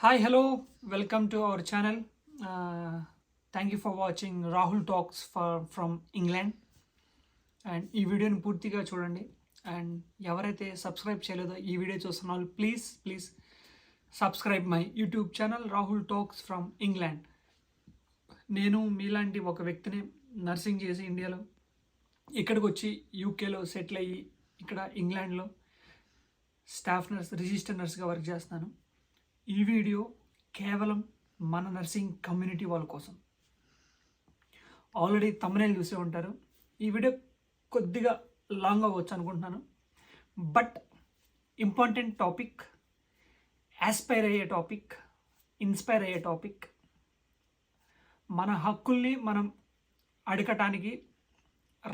Hi hello welcome to our channel thank you for watching Rahul talks for from England and ఈ వీడియోని పూర్తిగా చూడండి. And ఎవరైతే subscribe చేయలేదో ఈ వీడియో చూస్తున్న వాళ్ళు please please subscribe my YouTube channel Rahul talks from England నేను మీలాంటి ఒక వ్యక్తిని నర్సింగ్ చేసి ఇండియాలో ఇక్కడికి వచ్చి యూకేలో సెటిల్ అయ్యి ఇక్కడ ఇంగ్లాండ్లో స్టాఫ్ నర్స్ రిజిస్టర్ నర్స్గా వర్క్ చేస్తున్నాను. ఈ వీడియో కేవలం మన నర్సింగ్ కమ్యూనిటీ వాళ్ళ కోసం. ఆల్రెడీ తమ్మునేలు చూసే ఉంటారు. ఈ వీడియో కొద్దిగా లాంగ్ అవ్వచ్చు అనుకుంటున్నాను. బట్ ఇంపార్టెంట్ టాపిక్ యాస్పైర్ అయ్యే టాపిక్ ఇన్స్పైర్ అయ్యే టాపిక్ మన హక్కుల్ని మనం అడగటానికి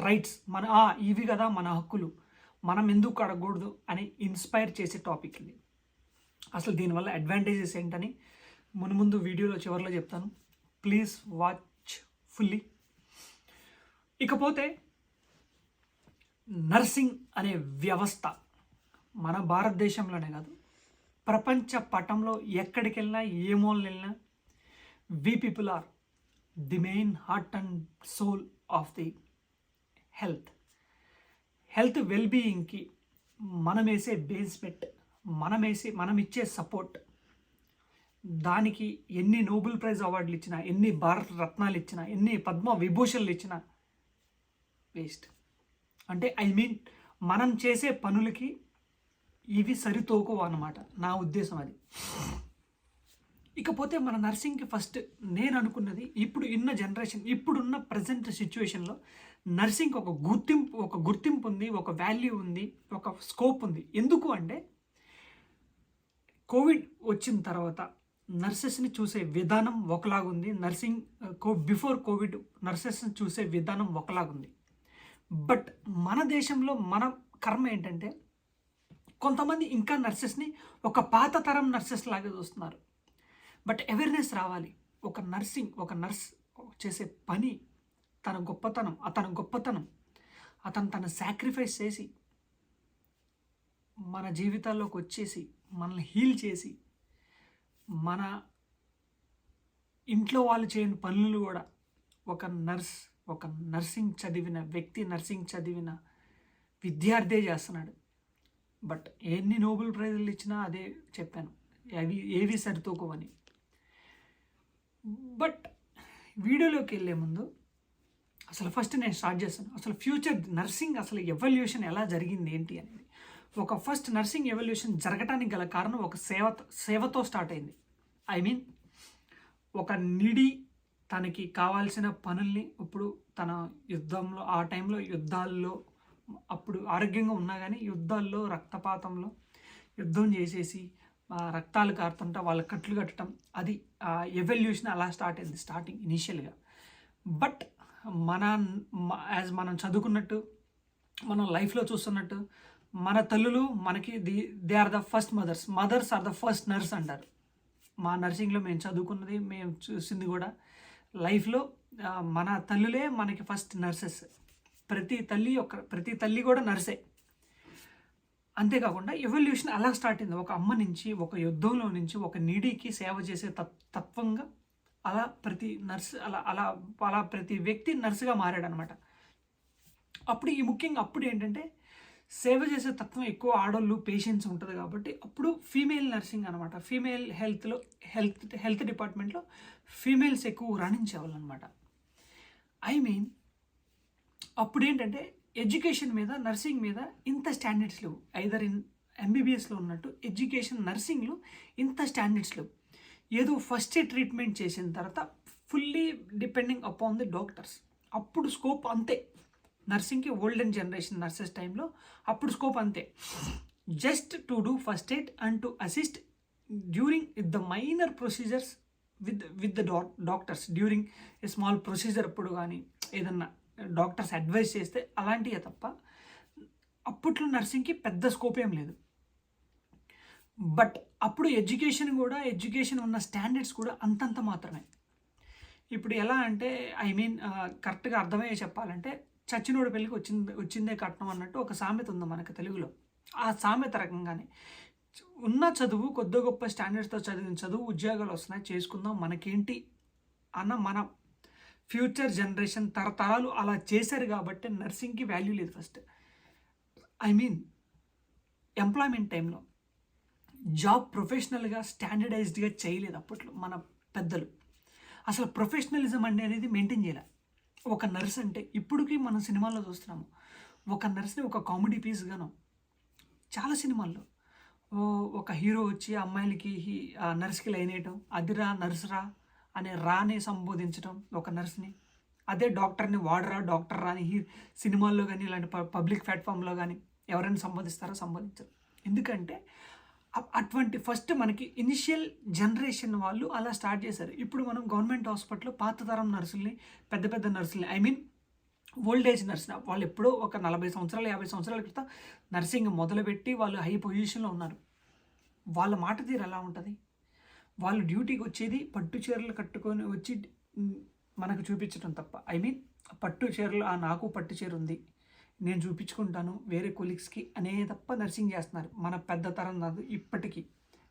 రైట్స్ మన ఇవి కదా మన హక్కులు. మనం ఎందుకు అడగకూడదు అని ఇన్స్పైర్ చేసే టాపిక్ ఇది. అసలు దీనివల్ల అడ్వాంటేజెస్ ఏంటని మును ముందు వీడియోలో చివరిలో చెప్తాను. ప్లీజ్ వాచ్ ఫుల్లీ ఇకపోతే నర్సింగ్ అనే వ్యవస్థ మన భారతదేశంలోనే కాదు ప్రపంచ పటంలో ఎక్కడికి వెళ్ళినా ఏ మూలన వెళ్ళినా we people are the main heart and soul of the health health వెల్బీయింగ్కి మనం వేసే బేస్మెంట్ మనం వేసే మనం ఇచ్చే సపోర్ట్. దానికి ఎన్ని నోబెల్ ప్రైజ్ అవార్డులు ఇచ్చినా ఎన్ని భారత రత్నాలు ఇచ్చినా ఎన్ని పద్మ విభూషణలు ఇచ్చినా వేస్ట్. అంటే ఐ మీన్ మనం చేసే పనులకి ఇవి సరితూకవు అన్నమాట. నా ఉద్దేశం అది. ఇకపోతే మన నర్సింగ్కి ఫస్ట్ నేను అనుకున్నది ఇప్పుడు ఇన్న జనరేషన్ ఇప్పుడున్న ప్రజెంట్ సిచ్యువేషన్లో నర్సింగ్ ఒక గుర్తింపు ఒక గుర్తింపు ఉంది ఒక వాల్యూ ఉంది ఒక స్కోప్ ఉంది. ఎందుకు అంటే కోవిడ్ వచ్చిన తర్వాత నర్సెస్ని చూసే విధానం ఒకలాగుంది. నర్సింగ్ కో బిఫోర్ కోవిడ్ నర్సెస్ని చూసే విధానం ఒకలాగుంది. బట్ మన దేశంలో మన కర్మ ఏంటంటే కొంతమంది ఇంకా నర్సెస్ని ఒక పాత తరం నర్సెస్ లాగా చూస్తున్నారు. బట్ అవేర్నెస్ రావాలి. ఒక నర్సింగ్ ఒక నర్స్ చేసే పని తన గొప్పతనం అతని గొప్పతనం అతను తన సాక్రిఫైస్ చేసి మన జీవితాల్లోకి వచ్చేసి మనల్ని హీల్ చేసి మన ఇంట్లో వాళ్ళు చేయని పనులు కూడా ఒక నర్స్ ఒక నర్సింగ్ చదివిన వ్యక్తి నర్సింగ్ చదివిన విద్యార్థే చేస్తున్నాడు. బట్ ఎన్ని నోబెల్ ప్రైజులు ఇచ్చినా అదే చెప్పాను. అవి ఏవి సరితూకోవని. బట్ వీడియోలోకి వెళ్ళే ముందు అసలు ఫస్ట్ నేను స్టార్ట్ చేస్తాను. అసలు ఫ్యూచర్ నర్సింగ్ అసలు ఎవల్యూషన్ ఎలా జరిగింది ఏంటి అనేది. ఒక ఫస్ట్ నర్సింగ్ ఎవల్యూషన్ జరగటానికి గల కారణం ఒక సేవ సేవతో స్టార్ట్ అయింది. ఐ మీన్ ఒక నిడి తనకి కావాల్సిన పనుల్ని ఇప్పుడు తన యుద్ధంలో ఆ టైంలో యుద్ధాల్లో అప్పుడు ఆరోగ్యంగా ఉన్నా కానీ యుద్ధాల్లో రక్తపాతంలో యుద్ధం చేసేసి రక్తాలు కారుతుంటే వాళ్ళ కట్లు కట్టడం అది ఎవల్యూషన్ అలా స్టార్ట్ అయింది స్టార్టింగ్ ఇనీషియల్గా. బట్ మన యాజ్ మనం చదువుకున్నట్టు మనం లైఫ్లో చూస్తున్నట్టు మన తల్లులు మనకి the they are the first mothers mothers are the first nurse అంటారు. మా నర్సింగ్లో మేము చదువుకున్నది మేము చూసింది కూడా లైఫ్లో మన తల్లులే మనకి ఫస్ట్ నర్సెస్ ప్రతి తల్లి ఒక ప్రతి తల్లి కూడా నర్సే అంతేకాకుండా ఎవల్యూషన్ అలా స్టార్ట్ అయింది. ఒక అమ్మ నుంచి ఒక యుద్ధంలో నుంచి ఒక నీడీకి సేవ చేసే తత్ తత్వంగా అలా ప్రతి నర్స్ అలా అలా అలా ప్రతి వ్యక్తి నర్సుగా మారాడనమాట అప్పుడు ఈ ముఖ్యంగా అప్పుడు ఏంటంటే సేవ చేసే తత్వం ఎక్కువ ఆడోళ్ళు పేషెన్స్ ఉంటుంది కాబట్టి అప్పుడు ఫీమేల్ నర్సింగ్ అనమాట ఫీమేల్ హెల్త్లో హెల్త్ హెల్త్ డిపార్ట్మెంట్లో ఫీమేల్స్ ఎక్కువ రాణించేవాళ్ళు అనమాట ఐ మీన్ అప్పుడు ఏంటంటే ఎడ్యుకేషన్ మీద నర్సింగ్ మీద ఇంత స్టాండర్డ్స్ లేవు. ఐదర్ ఇన్ ఎంబీబీఎస్లో ఉన్నట్టు ఎడ్యుకేషన్ నర్సింగ్లో ఇంత స్టాండర్డ్స్ లేవు. ఏదో ఫస్ట్ ట్రీట్మెంట్ చేసిన తర్వాత fully depending upon the doctors అప్పుడు స్కోప్ అంతే. నర్సింగ్కి ఓల్డెన్ జనరేషన్ నర్సెస్ టైంలో అప్పుడు స్కోప్ అంతే. Just to do first aid and to assist during the minor procedures with with the doctors. During a small procedure అప్పుడు కానీ ఏదన్నా డాక్టర్స్ అడ్వైస్ చేస్తే అలాంటివే తప్ప అప్పట్లో నర్సింగ్కి పెద్ద స్కోప్ ఏం లేదు. బట్ అప్పుడు ఎడ్యుకేషన్ కూడా ఎడ్యుకేషన్ ఉన్న స్టాండర్డ్స్ కూడా అంతంత మాత్రమే. ఇప్పుడు ఎలా అంటే ఐ మీన్ కరెక్ట్గా అర్థమయ్యే చెప్పాలంటే చచ్చినోడు పెళ్ళికి వచ్చింది వచ్చిందే కట్నం అన్నట్టు ఒక సామెత ఉంది మనకు తెలుగులో. ఆ సామెత రకంగానే ఉన్న చదువు కొద్ది గొప్ప స్టాండర్డ్స్తో చదివిన చదువు ఉద్యోగాలు వస్తున్నాయి చేసుకుందాం మనకేంటి? అన్న మన ఫ్యూచర్ జనరేషన్ తరతరాలు అలా చేశారు కాబట్టి నర్సింగ్కి వాల్యూ లేదు ఫస్ట్. ఐ మీన్ ఎంప్లాయ్మెంట్ టైంలో జాబ్ ప్రొఫెషనల్గా స్టాండర్డైజ్డ్గా చేయలేదు అప్పట్లో మన పెద్దలు. అసలు ప్రొఫెషనలిజం అనేది మెయింటైన్ చేయాలి. ఒక నర్స్ అంటే ఇప్పటికీ మనం సినిమాల్లో చూస్తున్నాము. ఒక నర్స్ని ఒక కామెడీ పీస్గాను చాలా సినిమాల్లో ఓ ఒక హీరో వచ్చి అమ్మాయిలకి హీ- ఆ నర్స్కి లైన్ వేయటం అదిరా నర్సురా అనే రాని సంబోధించడం ఒక నర్స్ని. అదే డాక్టర్ని వాడరా డాక్టర్ రాని హీ సినిమాల్లో కానీ ఇలాంటి పబ్లిక్ ప్లాట్ఫామ్లో కానీ ఎవరైనా సంబోధిస్తారో సంబోధించరు. ఎందుకంటే అటువంటి ఫస్ట్ మనకి ఇనిషియల్ జనరేషన్ వాళ్ళు అలా స్టార్ట్ చేశారు. ఇప్పుడు మనం గవర్నమెంట్ హాస్పిటల్లో పాత తరం నర్సుల్ని పెద్ద పెద్ద నర్సుల్ని I mean old age nurse వాళ్ళు ఎప్పుడో ఒక నలభై సంవత్సరాలు యాభై సంవత్సరాల క్రితం నర్సింగ్ మొదలుపెట్టి వాళ్ళు హై పొజిషన్లో ఉన్నారు. వాళ్ళ మాట తీరు ఎలా ఉంటుంది? వాళ్ళు డ్యూటీకి వచ్చేది పట్టు చీరలు కట్టుకొని వచ్చి మనకు చూపించడం తప్ప. ఐ మీన్ పట్టు చీరలు ఆ నాకు పట్టు చీర ఉంది. నేను చూపించుకుంటాను. వేరే కొలీగ్స్కి అనే తప్ప నర్సింగ్ చేస్తున్నారు. మన పెద్ద తరం కాదు ఇప్పటికీ.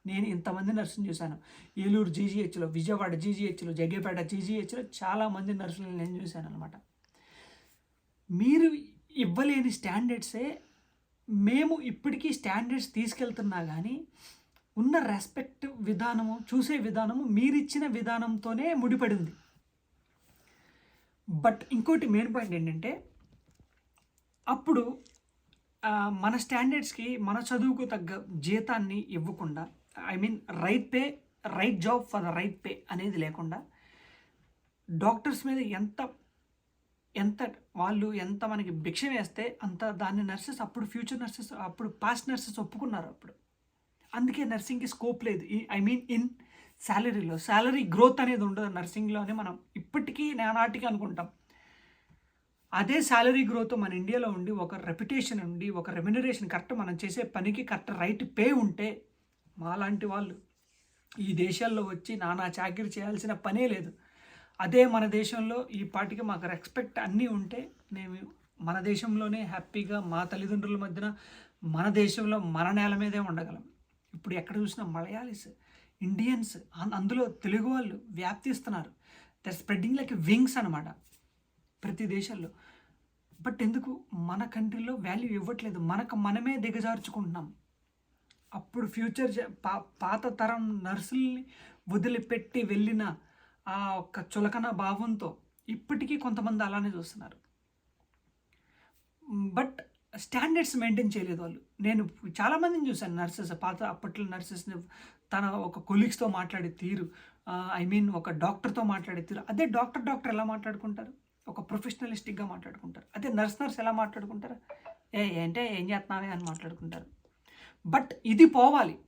నేను ఇంతమంది నర్సులు చూశాను. ఏలూరు జీజీహెచ్లో విజయవాడ జీజీహెచ్లో జగ్గేపేట జీజీహెచ్లో చాలామంది నర్సులను నేను చూశాను అనమాట మీరు ఇవ్వలేని స్టాండర్డ్సే మేము ఇప్పటికీ స్టాండర్డ్స్ తీసుకెళ్తున్నా కానీ ఉన్న రెస్పెక్ట్ విధానము చూసే విధానము మీరిచ్చిన విధానంతోనే ముడిపడింది బట్ ఇంకోటి మెయిన్ పాయింట్ ఏంటంటే అప్పుడు మన స్టాండర్డ్స్కి మన చదువుకు తగ్గ జీతాన్ని ఇవ్వకుండా I mean right pay right job for the right pay అనేది లేకుండా డాక్టర్స్ మీద ఎంత ఎంత వాళ్ళు ఎంత మనకి భిక్ష వేస్తే అంత దాన్ని నర్సెస్ అప్పుడు ఫ్యూచర్ నర్సెస్ అప్పుడు పాస్ట్ నర్సెస్ ఒప్పుకున్నారు అప్పుడు. అందుకే నర్సింగ్కి స్కోప్ లేదు. ఐ మీన్ ఇన్ శాలరీలో శాలరీ గ్రోత్ అనేది ఉండదు నర్సింగ్లోనే మనం ఇప్పటికీ నానాటికి అనుకుంటాం. అదే శాలరీ గ్రోత్ మన ఇండియాలో ఉండి ఒక రెప్యుటేషన్ ఉండి ఒక రెమ్యునరేషన్ కరెక్ట్ మనం చేసే పనికి కరెక్ట్ రైట్ పే ఉంటే మాలాంటి వాళ్ళు ఈ దేశాల్లో వచ్చి నానా చాకరీ చేయాల్సిన పనే లేదు. అదే మన దేశంలో ఈ పాటికి మాకు రెస్పెక్ట్ అన్నీ ఉంటే మేము మన దేశంలోనే హ్యాపీగా మా తల్లిదండ్రుల మధ్యన మన దేశంలో మన నేల మీదే ఉండగలం. ఇప్పుడు ఎక్కడ చూసినా మలయాళీస్ ఇండియన్స్ అన్- అందులో తెలుగు వాళ్ళు వ్యాప్తిస్తున్నారు. దట్ స్ప్రెడ్డింగ్ లైక్ వింగ్స్ అనమాట ప్రతి దేశాల్లో బట్ ఎందుకు? మన కంట్రీలో వాల్యూ ఇవ్వట్లేదు. మనకు మనమే దిగజార్చుకుంటున్నాం. అప్పుడు ఫ్యూచర్ పా పాత తరం నర్సుల్ని వదిలిపెట్టి వెళ్ళిన ఆ ఒక్క చులకన భావంతో ఇప్పటికీ కొంతమంది అలానే చూస్తున్నారు. బట్ స్టాండర్డ్స్ మెయింటైన్ చేయలేదు వాళ్ళు. నేను చాలామందిని చూశాను నర్సెస్ పాత అప్పట్లో నర్సెస్ని తన ఒక కొలీగ్స్తో మాట్లాడే తీరు ఐ మీన్ ఒక డాక్టర్తో మాట్లాడే తీరు. అదే డాక్టర్ డాక్టర్ ఎలా మాట్లాడుకుంటారు? ఒక ప్రొఫెషనలిస్టిక్గా మాట్లాడుకుంటారు. అదే నర్స్ నర్స్ ఎలా మాట్లాడుకుంటారు? ఏ ఏంటే ఏం చేస్తున్నావే అని మాట్లాడుకుంటారు. బట్ ఇది పోవాలి.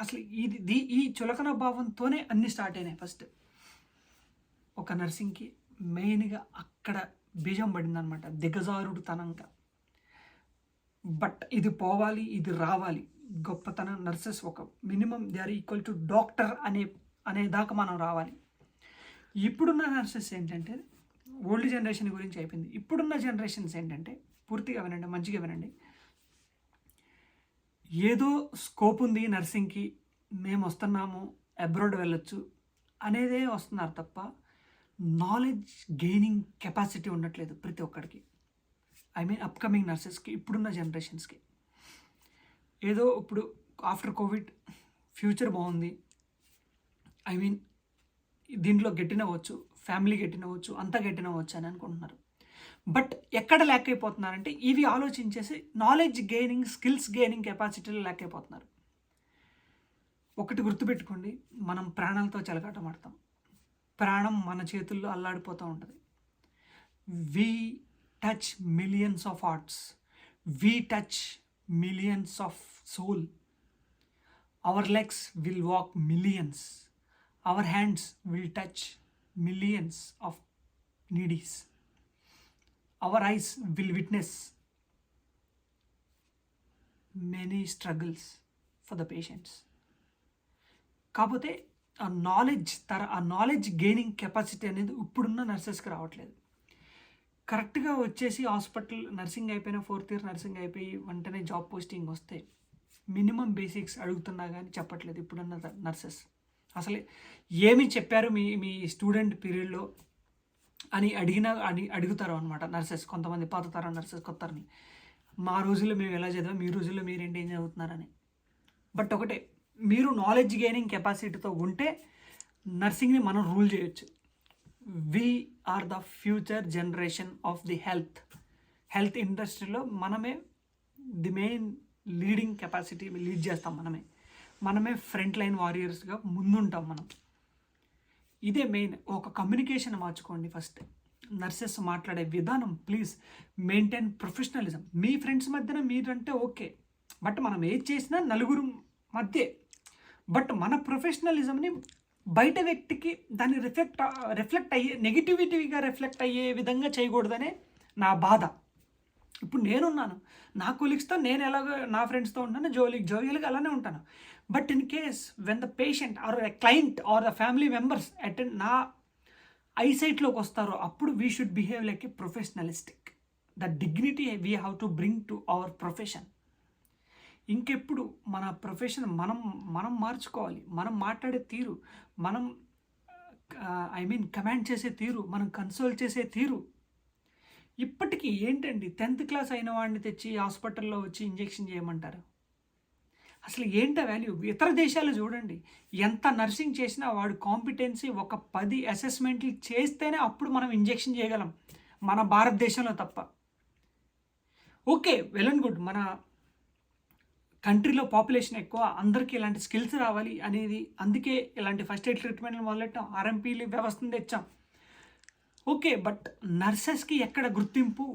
అసలు ఇది దీ- ఈ చులకన భావంతోనే అన్నీ స్టార్ట్ అయినాయి ఫస్ట్. ఒక నర్సింగ్కి మెయిన్గా అక్కడ బీజం పడిందనమాట దిగజారుడు తనంగా బట్ ఇది పోవాలి ఇది రావాలి. గొప్పతనం నర్సెస్ ఒక minimum they are equal to doctor అనే అనే దాకా మనం రావాలి. ఇప్పుడున్న నర్సెస్ ఏంటంటే ఓల్డ్ జనరేషన్ గురించి అయిపోయింది. ఇప్పుడున్న జనరేషన్స్ ఏంటంటే పూర్తిగా వినండి మంచిగా వినండి. ఏదో స్కోప్ ఉంది నర్సింగ్కి మేము వస్తున్నాము అబ్రాడ్ వెళ్ళొచ్చు అనేదే వస్తున్నారు తప్ప నాలెడ్జ్ గెయినింగ్ కెపాసిటీ ఉండట్లేదు ప్రతి ఒక్కడికి. ఐ మీన్ అప్కమింగ్ నర్సెస్కి ఇప్పుడున్న జనరేషన్స్కి. ఏదో ఇప్పుడు ఆఫ్టర్ కోవిడ్ ఫ్యూచర్ బాగుంది. ఐ మీన్ దీంట్లో గెట్టినవచ్చు ఫ్యామిలీ గెట్టినవచ్చు అంతా గెట్టినవచ్చు అని అనుకుంటున్నారు. బట్ ఎక్కడ ల్యాక్ అయిపోతున్నారంటే ఇవి ఆలోచించేసి నాలెడ్జ్ గెయినింగ్ స్కిల్స్ గెయినింగ్ కెపాసిటీలో ల్యాక్ అయిపోతున్నారు ఒకటి గుర్తుపెట్టుకోండి మనం ప్రాణాలతో చెలగాటమాడతాం ప్రాణం మన చేతుల్లో అల్లాడిపోతూ ఉంటుంది. We touch millions of hearts we touch millions of soul our legs will walk millions our hands will touch millions of needies our eyes will witness many struggles for the patients కాకపోతే ఆ knowledge తర ఆ knowledge gaining capacity అనేది ఇప్పుడున్న నర్సెస్కి రావట్లేదు. కరెక్ట్గా వచ్చేసి హాస్పిటల్ నర్సింగ్ అయిపోయిన ఫోర్త్ ఇయర్ నర్సింగ్ అయిపోయి వెంటనే జాబ్ పోస్టింగ్ వస్తే మినిమం బేసిక్స్ అడుగుతున్నా కానీ చెప్పట్లేదు ఇప్పుడున్న నర్సెస్ అసలు ఏమి చెప్పారు మీ మీ స్టూడెంట్ పీరియడ్లో అని అడిగిన అని అడుగుతారు అనమాట నర్సెస్ కొంతమంది పాత తరం నర్సెస్ కొత్తని మా రోజుల్లో మేము ఎలా చదివాం మీ రోజుల్లో మీరేంటి ఏం చదువుతున్నారని. బట్ ఒకటే మీరు నాలెడ్జ్ గెయినింగ్ కెపాసిటీతో ఉంటే నర్సింగ్ని మనం రూల్ చేయొచ్చు. We are the future generation of the health health ఇండస్ట్రీలో మనమే the main leading capacity lead చేస్తాం మనమే. మనమే ఫ్రంట్ లైన్ వారియర్స్గా ముందుంటాం మనం. ఇదే మెయిన్. ఒక కమ్యూనికేషన్ మార్చుకోండి ఫస్ట్. నర్సెస్ మాట్లాడే విధానం ప్లీజ్ మెయింటైన్ ప్రొఫెషనలిజం. మీ ఫ్రెండ్స్ మధ్యన మీరంటే ఓకే. బట్ మనం ఏది చేసినా నలుగురు మధ్య. బట్ మన ప్రొఫెషనలిజంని బయట వ్యక్తికి దాన్ని రిఫ్లెక్ట్ రిఫ్లెక్ట్ అయ్యే నెగిటివిటీగా రిఫ్లెక్ట్ అయ్యే విధంగా చేయకూడదనే నా బాధ. ఇప్పుడు నేనున్నాను. నా కొలీగ్స్తో నేను ఎలాగో నా ఫ్రెండ్స్తో ఉంటాను జోలీ జోవియల్గా అలానే ఉంటాను. But in case when the patient or the client or the family members attend నా ఐసైట్లోకి వస్తారో అప్పుడు we should behave like a professionalistic the dignity we have to bring to our profession ఇంకెప్పుడు మన ప్రొఫెషన్ మనం మనం మార్చుకోవాలి. మనం మాట్లాడే తీరు మనం ఐ మీన్ కమాండ్ చేసే తీరు మనం కన్సోల్ చేసే తీరు. ఇప్పటికీ ఏంటండి? టెన్త్ క్లాస్ అయిన వాడిని తెచ్చి హాస్పిటల్లో వచ్చి ఇంజెక్షన్ చేయమంటారు? అసలు ఏంట వాల్యూ ఇతర దేశాలు చూడండి ఎంత నర్సింగ్ చేసినా వాడు కాంపిటెన్సీ ఒక పది అసెస్మెంట్లు చేస్తేనే అప్పుడు మనం ఇంజెక్షన్ చేయగలం మన భారతదేశంలో తప్ప. ఓకే వెల్ అండ్ గుడ్ మన కంట్రీలో పాపులేషన్ ఎక్కువ అందరికీ ఇలాంటి స్కిల్స్ రావాలి అనేది అందుకే ఇలాంటి ఫస్ట్ ఎయిడ్ ట్రీట్మెంట్లు మొదలెట్టాం ఆర్ఎంపీలు వ్యవస్థను తెచ్చాం. ఓకే బట్ నర్సెస్కి ఎక్కడ గుర్తింపు?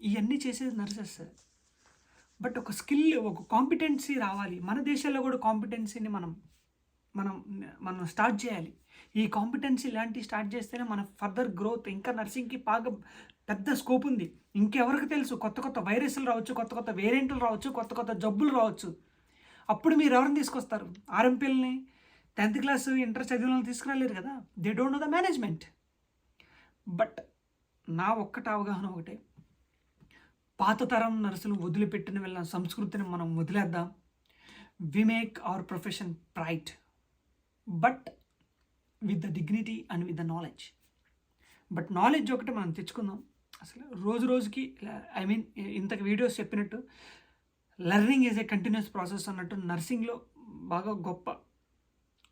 ఇవన్నీ చేసేది నర్సెస్ బట్ ఒక స్కిల్ ఒక కాంపిటెన్సీ రావాలి. మన దేశంలో కూడా కాంపిటెన్సీని మనం మనం మనం స్టార్ట్ చేయాలి. ఈ కాంపిటెన్సీ లాంటివి స్టార్ట్ చేస్తేనే మన ఫర్దర్ గ్రోత్ ఇంకా నర్సింగ్కి బాగా పెద్ద స్కోప్ ఉంది. ఇంకెవరికి తెలుసు? కొత్త కొత్త వైరస్లు రావచ్చు కొత్త కొత్త వేరియంట్లు రావచ్చు కొత్త కొత్త జబ్బులు రావచ్చు. అప్పుడు మీరు ఎవరిని తీసుకొస్తారు? ఆర్ఎంపీల్ని టెన్త్ క్లాస్ ఇంటర్ చదివిన తీసుకురాలేరు కదా? They don't know the management but నా ఒక్కటి అవగాహన ఒకటే. పాత తరం నర్సులు వదిలిపెట్టిన వెళ్ళిన సంస్కృతిని మనం వదిలేద్దాం. We make our profession pride but with the dignity and with the knowledge but knowledge ఒకటి మనం తెచ్చుకుందాం. అసలు రోజు రోజుకి ఐ మీన్ ఇంతకు వీడియోస్ చెప్పినట్టు learning is a continuous process అన్నట్టు నర్సింగ్లో బాగా గొప్ప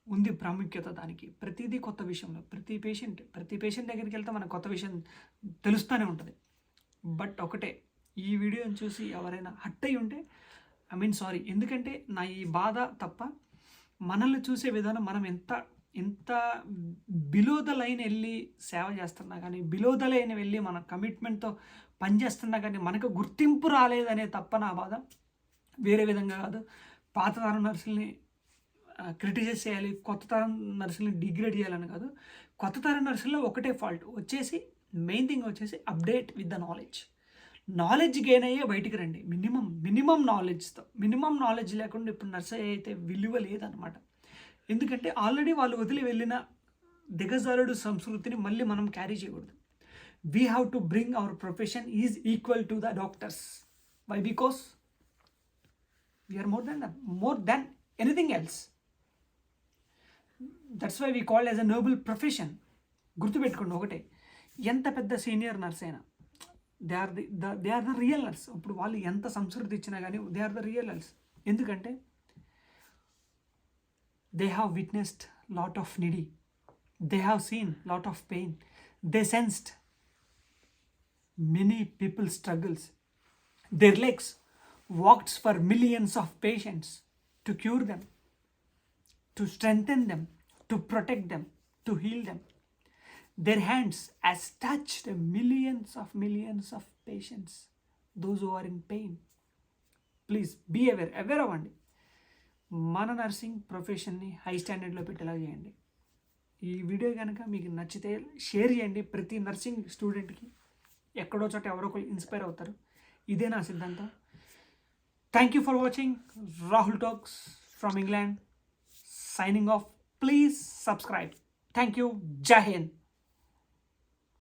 ఉంది ప్రాముఖ్యత దానికి. ప్రతిదీ కొత్త విషయంలో ప్రతి పేషెంట్ ప్రతి పేషెంట్ దగ్గరికి వెళ్తే మనకు కొత్త విషయం తెలుస్తూనే ఉంటుంది. బట్ ఒకటే ఈ వీడియోని చూసి ఎవరైనా హట్ అయి ఉంటే ఐ మీన్ సారీ ఎందుకంటే నా ఈ బాధ తప్ప మనల్ని చూసే విధానం మనం ఎంత ఇంత బిలో ద లైన్ వెళ్ళి సేవ చేస్తున్నా కానీ బిలో ద లైన్ వెళ్ళి మన కమిట్మెంట్తో పనిచేస్తున్నా కానీ మనకు గుర్తింపు రాలేదనే తప్ప నా బాధ వేరే విధంగా కాదు. పాత తరం నర్సుల్ని క్రిటిసైజ్ చేయాలి కొత్త తరం నర్సుల్ని డిగ్రేడ్ చేయాలని కాదు. కొత్త తరం నర్సుల్లో ఒకటే ఫాల్ట్ వచ్చేసి మెయిన్ థింగ్ వచ్చేసి update with the knowledge knowledge gain అయ్యే బయటికి రండి. మినిమం మినిమం నాలెడ్జ్తో మినిమం నాలెడ్జ్ లేకుండా ఇప్పుడు నర్సరీ అయితే విలువ లేదనమాట ఎందుకంటే ఆల్రెడీ వాళ్ళు వదిలి వెళ్ళిన దిగజారుడు సంస్కృతిని మళ్ళీ మనం క్యారీ చేయకూడదు. We have to bring our profession is equal to the doctors why because we are more than more than anything else that's why we called as a noble profession గుర్తుపెట్టుకోండి ఒకటే. ఎంత పెద్ద సీనియర్ నర్స్ అయినా they are the the they are the realers ఇప్పుడు వాళ్ళు ఎంత సంస్కృతి ఇచ్చినా కానీ దే ఆర్ ద రియల్స్ ఎందుకంటే they have witnessed lot of needy they have seen lot of pain they sensed many people struggles they legs walks for millions of patients to cure them to strength them to protect them to heal them their hands has touched millions of millions of patients those who are in pain. Please be aware aware అవ్వండి మన nursing ప్రొఫెషన్ని high స్టాండర్డ్లో పెట్టేలా చేయండి. ఈ video కనుక మీకు నచ్చితే share చేయండి. ప్రతి nursing స్టూడెంట్కి ఎక్కడో చోట ఎవరో ఒకరు ఇన్స్పైర్ అవుతారు. ఇదే నా సిద్ధాంతం. Thank you for watching Rahul talks from England signing off please subscribe thank you Jai Hind